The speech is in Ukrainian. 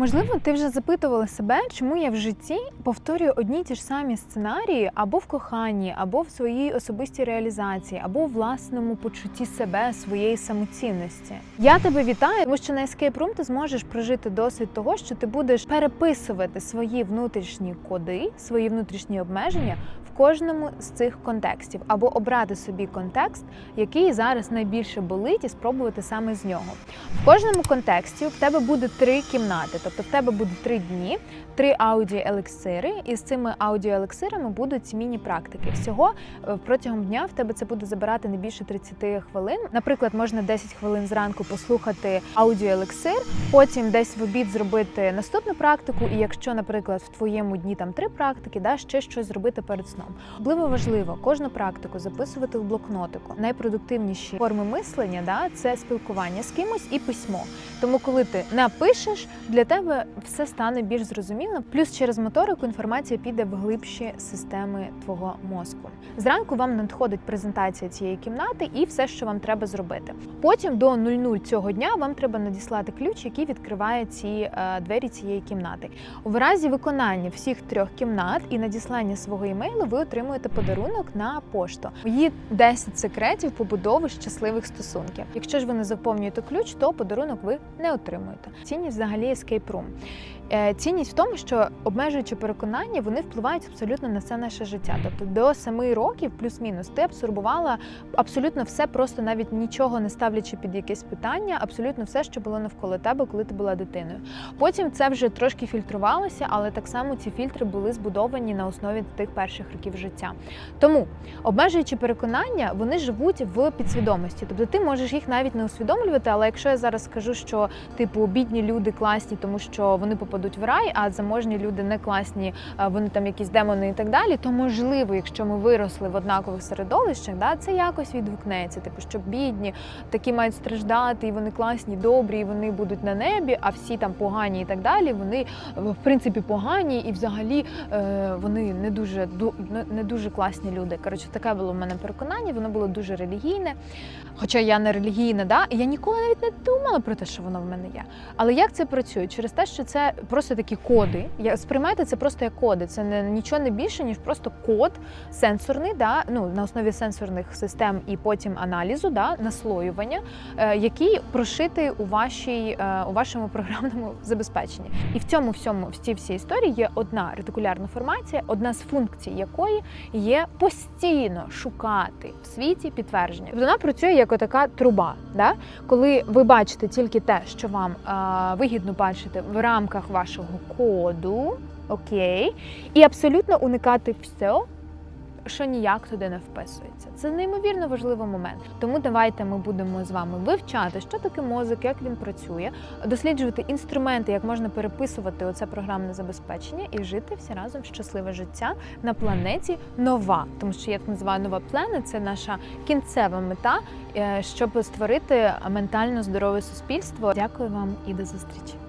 Можливо, ти вже запитувала себе, чому я в житті повторюю одні ті ж самі сценарії або в коханні, або в своїй особистій реалізації, або в власному почутті себе, своєї самоцінності. Я тебе вітаю, тому що на Escape Room ти зможеш прожити досвід того, що ти будеш переписувати свої внутрішні коди, свої внутрішні обмеження в кожному з цих контекстів, або обрати собі контекст, який зараз найбільше болить, і спробувати саме з нього. В кожному контексті в тебе буде три кімнати, тобто в тебе буде три дні, три аудіоелексири, і з цими аудіоелексирами будуть міні-практики. Всього е, протягом дня в тебе це буде забирати не більше 30 хвилин. Наприклад, можна 10 хвилин зранку послухати аудіоелексир, потім десь в обід зробити наступну практику. І якщо, наприклад, в твоєму дні там три практики, да ще щось зробити перед сном. Особливо важливо кожну практику записувати в блокнотику. Найпродуктивніші форми мислення да це спілкування з кимось і письмо. Тому, коли ти напишеш, для тебе все стане більш зрозумілим. Плюс через моторику інформація піде в глибші системи твого мозку. Зранку вам надходить презентація цієї кімнати і все, що вам треба зробити. Потім до 00 цього дня вам треба надіслати ключ, який відкриває ці е, двері цієї кімнати. У разі виконання всіх трьох кімнат і надіслання свого імейлу ви отримуєте подарунок на пошту. Мої 10 секретів побудови щасливих стосунків. Якщо ж ви не заповнюєте ключ, то подарунок ви не отримуєте. Цінність взагалі Escape Room. Е, Цінність в тому, що обмежуючи переконання, вони впливають абсолютно на все наше життя. Тобто до 7 років, плюс-мінус, ти абсорбувала абсолютно все, просто навіть нічого не ставлячи під якесь питання, абсолютно все, що було навколо тебе, коли ти була дитиною. Потім це вже трошки фільтрувалося, але так само ці фільтри були збудовані на основі тих перших років життя. Тому обмежуючи переконання, вони живуть в підсвідомості. Тобто ти можеш їх навіть не усвідомлювати, але якщо я зараз скажу, що типу бідні люди класні, тому що вони попадуть в рай, а заможні люди не класні, вони там якісь демони і так далі, то можливо, якщо ми виросли в однакових середовищах, да, це якось відгукнеться. Типу, що бідні такі мають страждати, і вони класні, добрі, і вони будуть на небі, а всі там погані і так далі. Вони в принципі погані, і взагалі е, вони не дуже не дуже класні люди. Коротше, таке було в мене переконання, воно було дуже релігійне. Хоча я не релігійна, да, і я ніколи навіть не думала про те, що воно в мене є. Але як це працює? Через те, що це просто такі коди. Я сприймайте це просто як коди. Це не нічого не більше, ніж просто код сенсорний, да, ну на основі сенсорних систем і потім аналізу, да, наслоювання, е, який прошитий у вашій е, у вашому програмному забезпеченні. І в цьому всьому в цій всій історії є одна ретикулярна формація, одна з функцій якої є постійно шукати в світі підтвердження. Тобто Вона працює як така труба, да? коли ви бачите тільки те, що вам е, вигідно бачити в рамках вашого коду, окей, і абсолютно уникати все. Що ніяк туди не вписується. Це неймовірно важливий момент. Тому давайте ми будемо з вами вивчати, що таке мозок, як він працює, досліджувати інструменти, як можна переписувати оце програмне забезпечення і жити всі разом щасливе життя на планеті нова. Тому що я так називаю нова планета, це наша кінцева мета, е, щоб створити ментально здорове суспільство. Дякую вам і до зустрічі.